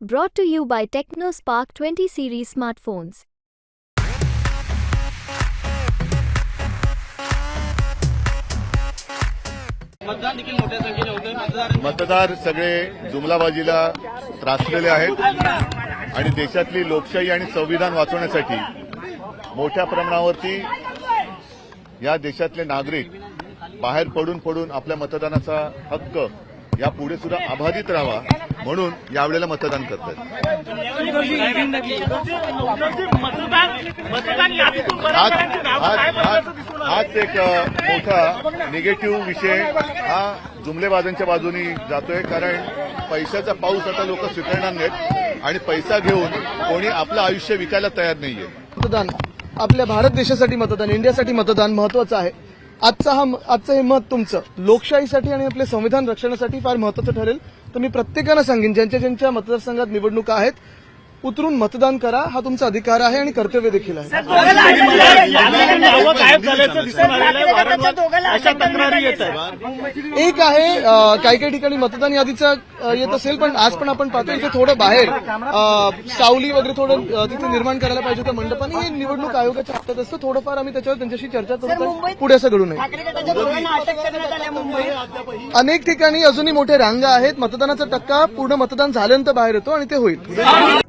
Brought to you by TechnoSpark 20 series smartphones. मतदान देखील मोठ्या संख्येने होते मतदार मतदार सगळे जुमलाबाजीला त्रासलेले आहेत. आणि देशातली लोकशाही आणि संविधान वाचवण्यासाठी मोठ्या प्रमाणावरती या देशातले नागरिक बाहेर पडून पडून आपल्या मतदानाचा हक्क यापुढे सुद्धा अबाधित राहावा. म्हणून यावेळेला मतदान करतात. हाच एक मोठा निगेटिव्ह विषय हा जुमलेबाजांच्या बाजूनी जातोय. कारण पैशाचा पाऊस आता लोक स्वीकारणार नाहीत आणि पैसा घेऊन कोणी आपलं आयुष्य विकायला तयार नाहीये. मतदान आपल्या भारत देशासाठी मतदान इंडियासाठी मतदान महत्वाचं आहे. आजचा हा आजचं हे मत तुमचं. लोकशाहीसाठी आणि आपले संविधान रक्षणासाठी फार महत्वाचं ठरेल. तर मी प्रत्येकानं सांगेन ज्यांच्या ज्यांच्या मतदारसंघात निवडणुका आहेत उतरून मतदान करा हा तुमचा अधिकार आहे आणि कर्तव्य देखील आहे. एक आहे काही काही ठिकाणी मतदान यादीचा येत असेल पण आज पण आपण पाहतो इथे थोडं बाहेर सावली वगैरे थोडं तिथे निर्माण करायला पाहिजे होतं मंडपाने हे निवडणूक आयोगाच्या हातात असतं. थोडंफार आम्ही त्याच्यावर त्यांच्याशी चर्चा करू पण पुढे असं घडू नये. अनेक ठिकाणी अजूनही मोठे रांगा आहेत. मतदानाचा टक्का पूर्ण मतदान झाल्यानंतर बाहेर येतो आणि ते होईल.